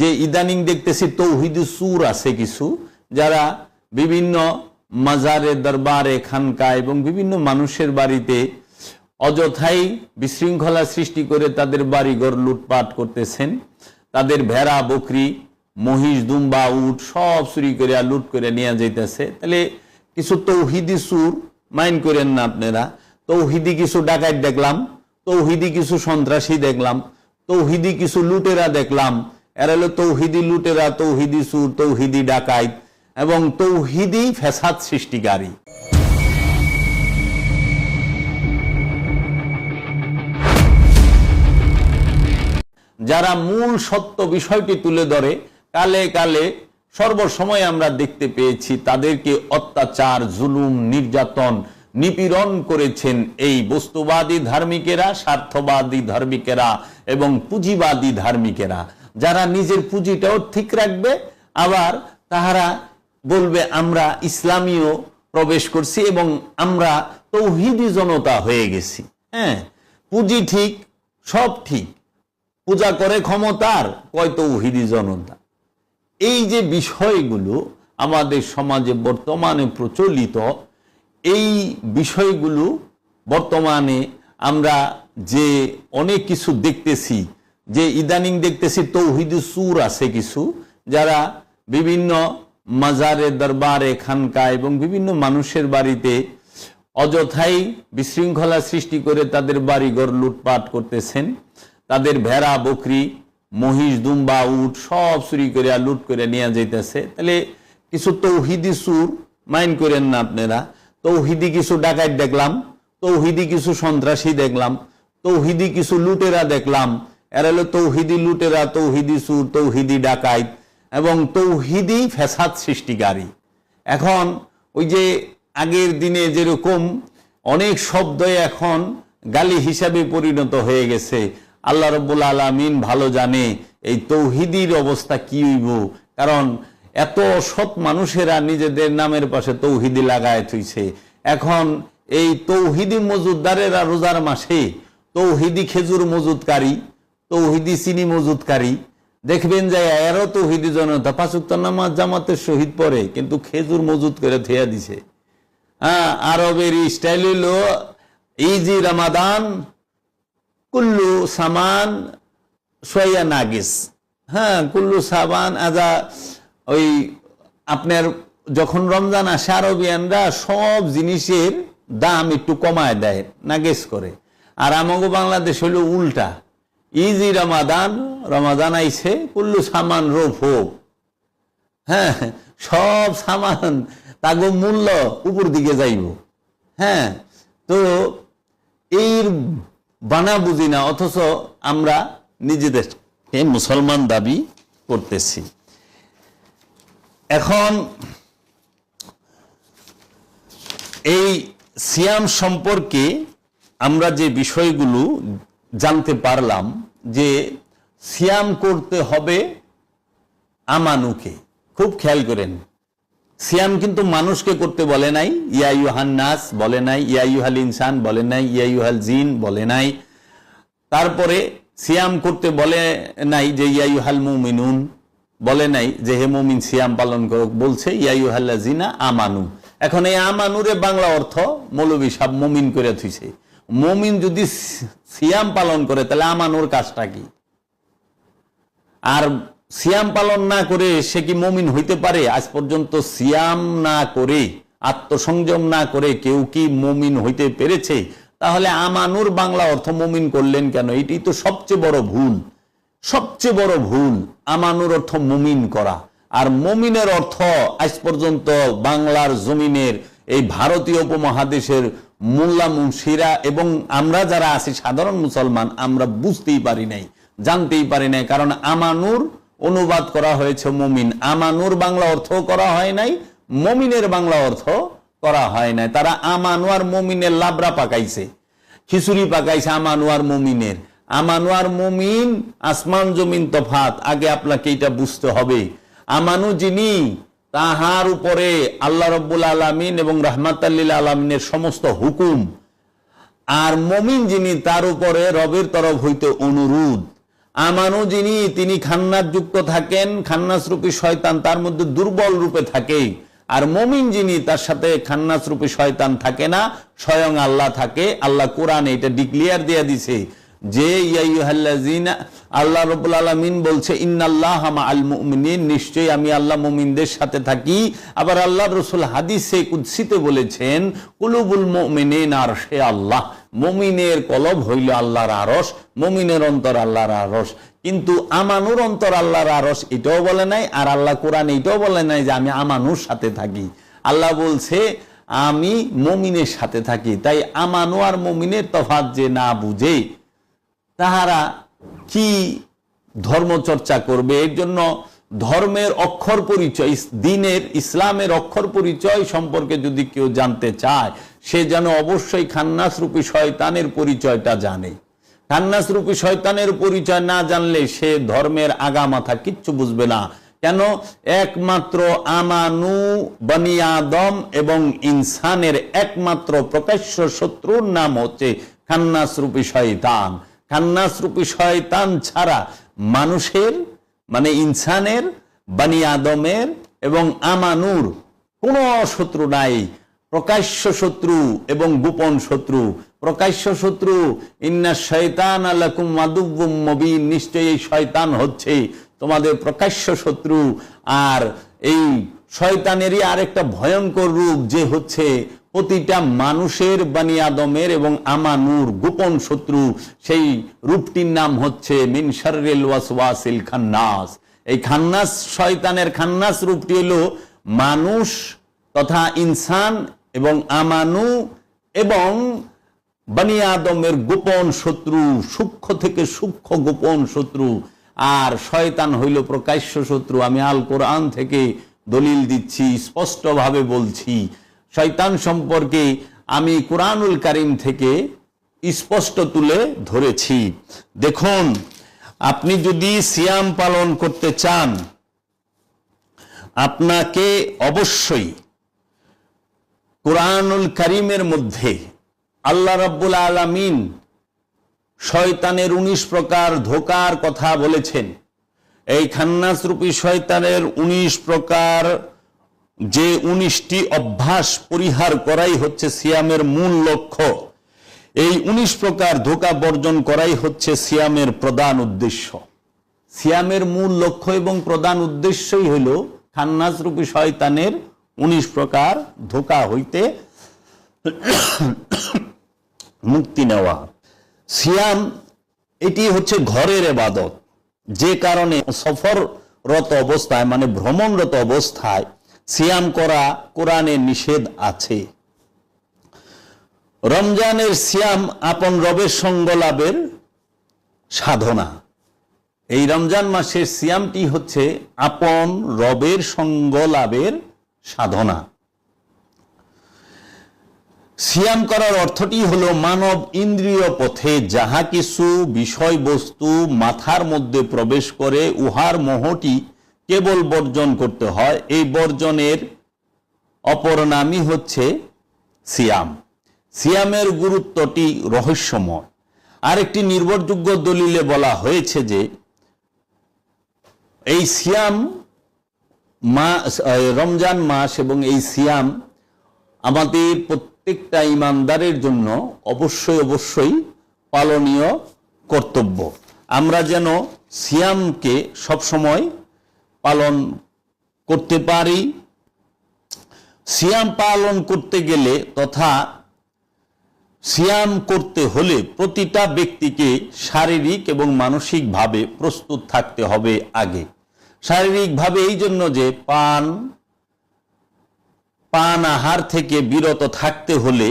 যে ইদানিং দেখতেছি তৌহিদি সুর আছে কিছু, যারা বিভিন্ন মাজারে, দরবারে খানকা এবং বিভিন্ন মানুষের বাড়িতে অযথাই বিশৃঙ্খলা সৃষ্টি করে তাদের বাড়িঘর লুটপাট করতেছেন। তাদের ভেড়া, বকরি, মহিষ, দুম্বা, উট সব চুরি করে লুট করে নিয়ে যাইতেছে। তাহলে কিছু তৌহিদি সুর মাইন করেন না আপনারা। তৌহিদি কিছু ডাকাত দেখলাম, তৌহিদি কিছু সন্ত্রাসী দেখলাম, তৌহিদি কিছু লুটেরা দেখলাম এরা হলো তৌহিদি লুটেরা, তৌহিদি সুর, তৌহিদি ডাকাইত এবং তৌহিদি ফ্যাসাদ সৃষ্টিকারী। যারা মূল সত্য বিষয়টি তুলে ধরে, কালে কালে সর্বসময় আমরা দেখতে পেয়েছি তাদেরকে অত্যাচার, জুলুম, নির্যাতন নিপীড়ন করেছেন এই বস্তুবাদী ধার্মিকেরা, স্বার্থবাদী ধার্মিকেরা এবং পুঁজিবাদী ধার্মিকেরা। যারা নিজের পুঁজিটাও ঠিক রাখবে, আবার তাহারা বলবে, আমরা ইসলামীয় প্রবেশ করছি এবং আমরা তৌহিদি জনতা হয়ে গেছি। হ্যাঁ পুঁজি ঠিক, সব ঠিক। পূজা করে ক্ষমতার, কয় তৌহিদি জনতা? এই যে বিষয়গুলো আমাদের সমাজে বর্তমানে প্রচলিত, এই বিষয়গুলো বর্তমানে আমরা যে অনেক কিছু দেখতেছি যে ইদানিং দেখতেছি তৌহিদি সুর আছে কিছু, যারা বিভিন্ন মাজারে, দরবারে খানকা এবং বিভিন্ন মানুষের বাড়িতে অযথাই বিশৃঙ্খলা সৃষ্টি করে তাদের বাড়িঘর লুটপাট করতেছেন। তাদের ভেড়া, বকরি, মহিষ, দুম্বা, উট সব চুরি করে লুট করে নিয়ে যাইতেছে। তাহলে কিছু তৌহিদি সুর মাইন করেন না আপনারা। তৌহিদি কিছু ডাকাত দেখলাম, তৌহিদি কিছু সন্ত্রাসী দেখলাম, তৌহিদি কিছু লুটেরা দেখলাম এরা হলো তৌহিদি লুটেরা, তৌহিদি সুর, তৌহিদি ডাকাইত এবং তৌহিদি ফ্যাসাদ সৃষ্টিকারী। এখন ওই যে আগের দিনে যেরকম অনেক শব্দই এখন গালি হিসাবে পরিণত হয়ে গেছে, আল্লাহ রব্বুল আলমিন ভালো জানে এই তৌহিদির অবস্থা কি হইব। কারণ এত সৎ মানুষেরা নিজেদের নামের পাশে তৌহিদি লাগায় থইছে। এখন এই তৌহিদি মজুদদারেরা রোজার মাসে তৌহিদি খেজুর মজুদকারী তৌহিদি চিনি মজুদকারী দেখবেন যে এরও তৌহিদি জনতা পাঁচুক্ত নামাজ জামাতের শহীদ পরে কিন্তু খেজুর মজুদ করে থেয়া দিছে। হ্যাঁ আরবের স্টাইল হইল, ইজি রামাদান, কুল্লু সামান, সোয়া নাগিস। হ্যাঁ কুল্লু সাবান আজা ওই আপনার যখন রমজান আসে, আরবিয়ানরা সব জিনিসের দাম একটু কমায় দেয়, নাগেস করে। আর আমাগো বাংলাদেশ হলো উল্টা। ইজি রমাদান রমাদান আইছে, কুল্লু সামান রোফ হোক। হ্যাঁ সব সামান, তাগো মূল্য উপর দিকে যাইব। হ্যাঁ তো এর বানা বুঝি না, অথচ আমরা নিজেদেরকে মুসলমান দাবি করতেছি। এখন এই সিয়াম সম্পর্কে আমরা যে বিষয়গুলো জানতে পারলাম যে সিয়াম করতে হবে আমানুকে। খুব খেয়াল করেন। সিয়াম কিন্তু মানুষকে করতে বলে নাই ইয়াইহান নাস বলে নাই ইয়াইহাল ইনসান বলে নাই ইয়াইহাল জিন বলে নাই। তারপরে সিয়াম করতে বলে নাই যে ইয়াইহাল মুমিনুন বলে নাই যে হে মুমিন সিয়াম পালন করুক বলছে ইয়াইহাল্লা জিনা আমানু। এখন এই আমানুরে বাংলা অর্থ মৌলবী সাহ মমিন করে থুইছে। মমিন যদি সিয়াম পালন করে, তাহলে আমানুর কাজটা কি? আর সিয়াম পালন না করে সে কি মমিন হইতে পারে? আজ পর্যন্ত সিয়াম না করে, আত্মসংযম না করে কেউ কি মমিন হইতে পেরেছে? তাহলে আমানুর বাংলা অর্থ মমিন করলেন কেন? এটি তো সবচেয়ে বড় ভুল। সবচেয়ে বড় ভুল আমানুর অর্থ মমিন করা। আর মমিনের অর্থ আজ পর্যন্ত বাংলার জমিনের এই ভারতীয় উপমহাদেশের মোল্লা, মুন্সিরা এবং আমরা যারা আছি, সাধারণ মুসলমান, আমরা বুঝতেই পারি নাই, জানতেই পারি নাই, কারণ আমানুর অনুবাদ করা হয়েছে মমিন। আমানুর বাংলা অর্থ করা হয় নাই, মমিনের বাংলা অর্থ করা হয় নাই। তারা আমানুয়ার মমিনের লাবরা পাকাইছে, খিচুড়ি পাকাইছে আমানুয়ার মমিনের। আমানুয়ার মমিন আসমান জমিন তফাত, আগে আপনাকে এটা বুঝতে হবে। আমানু যিনি তাহার উপরে আল্লাহ রব্বুল আলমিন এবং রহমাতাল্লিল আলমিনের সমস্ত হুকুম। আর মমিন যিনি, তার উপরে রবের তরফ হইতে অনুরোধ। আমানু যিনি, তিনি খান্নাস যুক্ত থাকেন খান্নাস রূপী শয়তান তার মধ্যে দুর্বল রূপে থাকে। আর মমিন যিনি, তার সাথে খান্নাস রূপী শয়তান থাকে না, স্বয়ং আল্লাহ থাকে। আল্লাহ কোরআনে এটা ডিক্লিয়ার দিয়ে দিছে। যে আল্লাহ রবুল আলামিন বলছে, ইন্নাল্লাহ আল মুমিনিন নিশ্চয়ই আমি আল্লাহ মুমিনদের সাথে থাকি। আবার আল্লাহ রসুল হাদিসে কুদসিতে বলেছেন, কুলুবুল মুমিনিন আর সে আল্লাহ মমিনের কলব হইল আল্লাহর আরস মমিনের অন্তর আল্লাহর আরস কিন্তু আমানুর অন্তর আল্লাহর আরস এটাও বলে নাই, আর আল্লাহ কোরআন এটাও বলে নাই যে আমি আমানুর সাথে থাকি। আল্লাহ বলছে, আমি মমিনের সাথে থাকি তাই আমানু আর মমিনের তফাত যে না বুঝে তাহারা কি ধর্মচর্চা করবে? এর জন্য ধর্মের অক্ষর পরিচয় দিনের, ইসলামের অক্ষর পরিচয় সম্পর্কে যদি কেউ জানতে চায়, সে যেন অবশ্যই খান্নাস রূপী শয়তানের পরিচয়টা জানে। খান্নাস রূপী শয়তানের পরিচয় না জানলে সে ধর্মের আগা মাথা কিচ্ছু বুঝবে না। কেন? একমাত্র আমানু বনি আদম এবং ইনসানের একমাত্র প্রকাশ্য শত্রুর নাম হচ্ছে খান্নাস রূপী শয়তান। খান্নাস রূপী শয়তান ছাড়া মানুষের মানে ইনসানের, বানি আদমের এবং আমানুর কোনো শত্রু নাই। প্রকাশ্য শত্রু এবং গোপন শত্রু। প্রকাশ্য শত্রু, ইন্না শয়তান আলাকুম মাদুব্বুম মবিন নিশ্চয়ই এই শয়তান হচ্ছে তোমাদের প্রকাশ্য শত্রু। আর এই শয়তানেরই আরেকটা ভয়ঙ্কর রূপ যে হচ্ছে প্রতিটা মানুষের বানি আদমের এবং আমানুর গোপন শত্রু, সেই রূপটির নাম হচ্ছে মিনসারেল ওয়াসওয়াসিল খান্নাস। এই খান্নাস শয়তানের খান্নাস রূপটি হলো মানুষ তথা ইনসান এবং আমানু এবং বানি আদমের গোপন শত্রু, সূক্ষ্ম থেকে সূক্ষ্ম গোপন শত্রু। আর শয়তান হইল প্রকাশ্য শত্রু। আমি আল কোরআন থেকে দলিল দিচ্ছি, স্পষ্টভাবে বলছি। শয়তান সম্পর্কে আমি কোরআনুল কারিম থেকে স্পষ্ট তুলে ধরেছি। দেখুন, আপনি যদি সিয়াম পালন করতে চান, আপনাকে অবশ্যই কোরআনুল করিমের মধ্যে আল্লাহ রাব্বুল আলামিন শয়তানের উনিশ প্রকার ধোকার কথা বলেছেন। এই খান্নাস রূপী শয়তানের উনিশ প্রকার যে উনিশটি অভ্যাস পরিহার করাই হচ্ছে সিয়ামের মূল লক্ষ্য। এই উনিশ প্রকার ধোকা বর্জন করাই হচ্ছে সিয়ামের প্রধান উদ্দেশ্য। সিয়ামের মূল লক্ষ্য এবং প্রধান উদ্দেশ্যই হইল খান্নাস রূপী শয়তানের উনিশ প্রকার ধোকা হইতে মুক্তি নেওয়া। সিয়াম, এটি হচ্ছে ঘরের এবাদত। যে কারণে সফররত অবস্থায় মানে ভ্রমণরত অবস্থায় সিয়াম করা কোরআনে নিষেধ আছে। রমজানের সিয়াম আপন রবের সঙ্গ লাভের সাধনা। এই রমজান মাসের সিয়ামটি হচ্ছে আপন রবের সঙ্গ লাভের সাধনা। সিয়াম করার অর্থটি হলো মানব ইন্দ্রিয় পথে যাহা কিছু বিষয়বস্তু মাথার মধ্যে প্রবেশ করে, উহার মোহটি কেবল বর্জন করতে হয়। এই বর্জনের অপর নামই হচ্ছে সিয়াম। সিয়ামের গুরুত্বটি রহস্যময়। আরেকটি নির্ভরযোগ্য দলিলে বলা হয়েছে যে, এই সিয়াম মাস রমজান মাস এবং এই সিয়াম আমাদের প্রত্যেকটা ইমানদারের জন্য অবশ্যই অবশ্যই পালনীয় কর্তব্য। আমরা যেন সিয়ামকে সবসময় পালন করতে পারি। সিয়াম পালন করতে গেলে তথা সিয়াম করতে হলে প্রতিটা ব্যক্তিকে শারীরিক এবং মানসিকভাবে প্রস্তুত থাকতে হবে আগে। শারীরিকভাবে এই জন্য যে পান পান আহার থেকে বিরত থাকতে হলে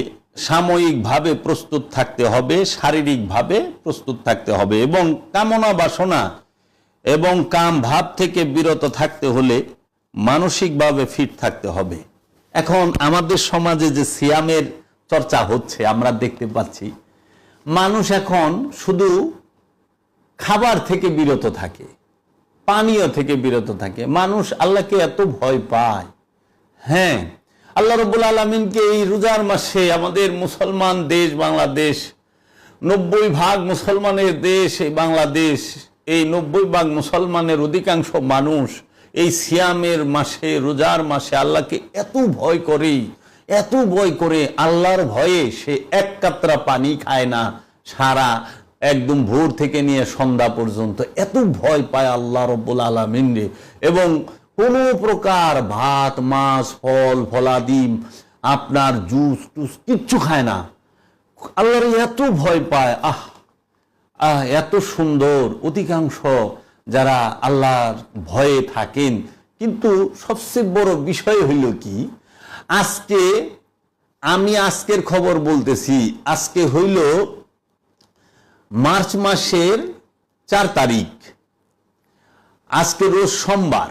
সাময়িকভাবে প্রস্তুত থাকতে হবে, শারীরিকভাবে প্রস্তুত থাকতে হবে এবং কামনা বাসনা এবং কাম ভাব থেকে বিরত থাকতে হলে মানসিকভাবে ফিট থাকতে হবে। এখন আমাদের সমাজে যে সিয়ামের চর্চা হচ্ছে, আমরা দেখতে পাচ্ছি, মানুষ এখন শুধু খাবার থেকে বিরত থাকে, পানীয় থেকে বিরত থাকে। মানুষ আল্লাহকে এত ভয় পায়। হ্যাঁ আল্লাহ রব্বুল আলমিনকে এই রোজার মাসে আমাদের মুসলমান দেশ বাংলাদেশ, নব্বই ভাগ মুসলমানের দেশ এই বাংলাদেশ এই নব্বই ভাগ মুসলমানের অধিকাংশ মানুষ এই সিয়ামের মাসে, রোজার মাসে আল্লাহকে এত ভয় করে এত ভয় করে আল্লাহর ভয়ে সে এক কাতরা পানি খায় না, সারা একদম ভোর থেকে নিয়ে সন্ধ্যা পর্যন্ত। এত ভয় পায় আল্লাহ রব্বুল আলমিন এবং কোনো প্রকার ভাত, মাছ, ফল, ফলাদিম আপনার জুস টুস কিচ্ছু খায় না। আল্লাহর এত ভয় পায়, আহ! আহ, এত সুন্দর অধিকাংশ যারা আল্লাহর ভয়ে থাকেন। কিন্তু সবচেয়ে বড় বিষয় হইল কি? আজকে আমি আজকের খবর বলতেছি, আজকে হইল মার্চ মাসের চার তারিখ। আজকে রোজ সোমবার।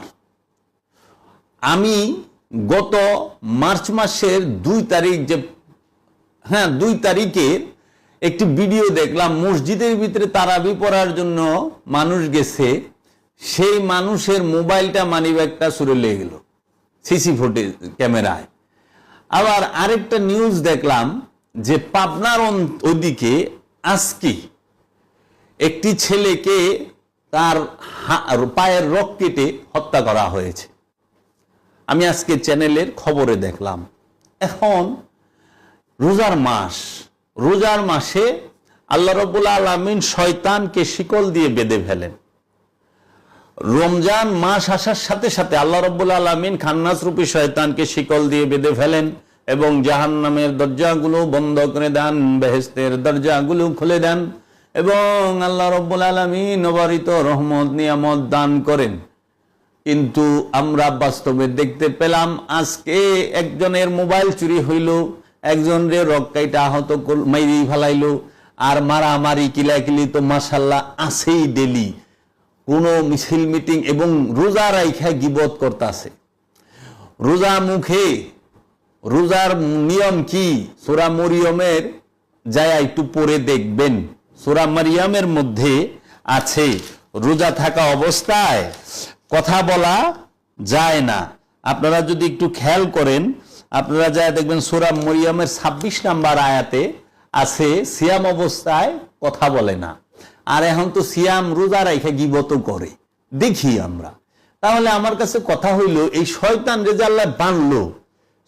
আমি গত মার্চ মাসের দুই তারিখ যে হ্যাঁ দুই তারিখে একটি ভিডিও দেখলাম, মসজিদের ভিতরে তারাবি পড়ার জন্য মানুষ গেছে, সেই মানুষের মোবাইলটা মানিব্যাগটা সুরে লেগে গেল, সিসি ফুটেজ ক্যামেরায়। আবার আরেকটা নিউজ দেখলাম যে পাবনার ওদিকে আজকে একটি ছেলেকে তার পায়ের রক কেটে হত্যা করা হয়েছে। আমি আজকে চ্যানেলের খবরে দেখলাম। এখন রোজার মাস রোজার মাসে আল্লাহ রবুল্লা আলমিন শয়তানকে শিকল দিয়ে বেঁধে ফেলেন। রমজান মাস আসার সাথে সাথে আল্লাহ রব্বুল্লা আলমিন খান্নাস রূপী শয়তানকে শিকল দিয়ে বেঁধে ফেলেন এবং জাহান নামের দরজাগুলো বন্ধ করে দেন বেহেস্তের দরজাগুলো খুলে দেন এবং আল্লাহ রব্বুল আলমিন নবারিত রহমত, নিয়ামত দান করেন। কিন্তু আমরা বাস্তবে দেখতে পেলাম, আজকে একজনের মোবাইল চুরি হইল একজনের রক্কাইটা আহত মাইরি ফেলাইল। আর মারামারি, কিলাকিলি তো মাসাল্লাহ আছেই ডেলি। কোনো মিছিল, মিটিং এবং রোজা রাইখা গিবত করতেছে। রোজা মুখে, রোজার নিয়ম কি? সোরা মরিয়মের যায় একটু পরে দেখবেন। সোরা মারিয়ামের মধ্যে আছে, রোজা থাকা অবস্থায় কথা বলা যায় না। আপনারা যদি একটু খেয়াল করেন আপনারা যা দেখবেন সোরা মরিয়মের ছাব্বিশ নাম্বার আয়াতে আছে, সিয়াম অবস্থায় কথা বলে না। আর এখন তো সিয়াম রোজা রাইখা গিবত করে। দেখি আমরা। তাহলে আমার কাছে কথা হইল, এই শয়তান রেজাল্লাহ বানলো,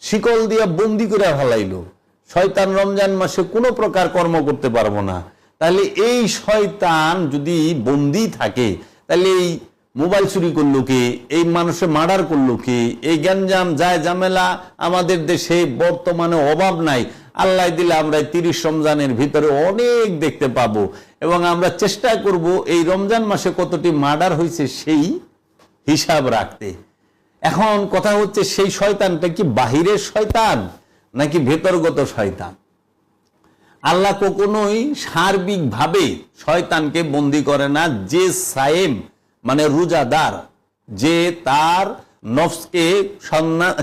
শিকল দিয়া বন্দি করে ফেলাইলো, শয়তান রমজান মাসে কোনো প্রকার কর্ম করতে পারব না। তাহলে এই শয়তান যদি বন্দি থাকে, তাহলে এই মোবাইল চুরি করল কে? এই মানুষে মার্ডার করল কে? এই গ্যাঞ্জাম, যায় ঝামেলা, আমাদের দেশে বর্তমানে অভাব নাই। আল্লাহ দিলে আমরা তিরিশ রমজানের ভিতরে অনেক দেখতে পাবো। এবং আমরা চেষ্টা করব এই রমজান মাসে কতটি মার্ডার হয়েছে সেই হিসাব রাখতে। এখন কথা হচ্ছে সেই শয়তানটা কি বাহিরের শয়তান নাকি ভেতরগত শয়তান? আল্লাহ কখনোই সার্বিকভাবে শয়তানকে বন্দি করে না, যে সায়েম মানে রোজাদার, যে তার নফসকে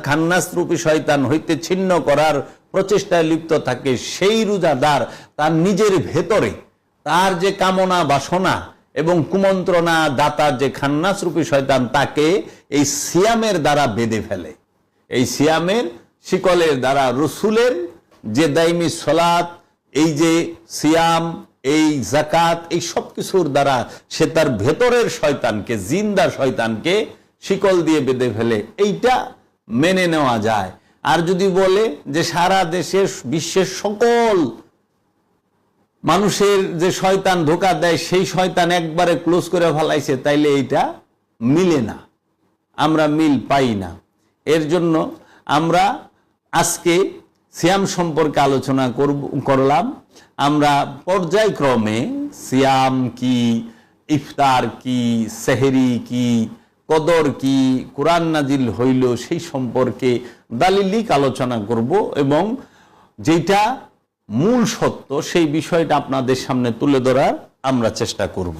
খান্নাস রূপী শয়তান হইতে ছিন্ন করার প্রচেষ্টায় লিপ্ত থাকে, সেই রোজাদার তার নিজের ভেতরে তার যে কামনা বাসনা এবং কুমন্ত্রণা দাতার যে খান্নাস রূপী শয়তান, তাকে এই সিয়ামের দ্বারা বেঁধে ফেলে। এই সিয়ামের শিকলের দ্বারা রসুলের যে দাইমি সলাৎ, এই যে সিয়াম এই জাকাত এই সব কিছুর দ্বারা সে তার ভেতরের শয়তানকে জিন্দা শয়তানকে শিকল দিয়ে বেঁধে ফেলে। এইটা মেনে নেওয়া যায়। আর যদি বলে যে সারা দেশের বিশ্বের সকল মানুষের যে শয়তান ধোকা দেয়, সেই শয়তান একবারে ক্লোজ করে ফেলাইছে, তাইলে এইটা মিলে না। আমরা মিল পাই না। এর জন্য আমরা আজকে সিয়াম সম্পর্কে আলোচনা করব, করলাম। আমরা পর্যায়ক্রমে সিয়াম কি, ইফতার কি, সেহেরি কি, কদর কি, কোরআন নাজিল হইল সেই সম্পর্কে দালিলিক আলোচনা করব এবং যেটা মূল সত্য সেই বিষয়টা আপনাদের সামনে তুলে ধরার আমরা চেষ্টা করব।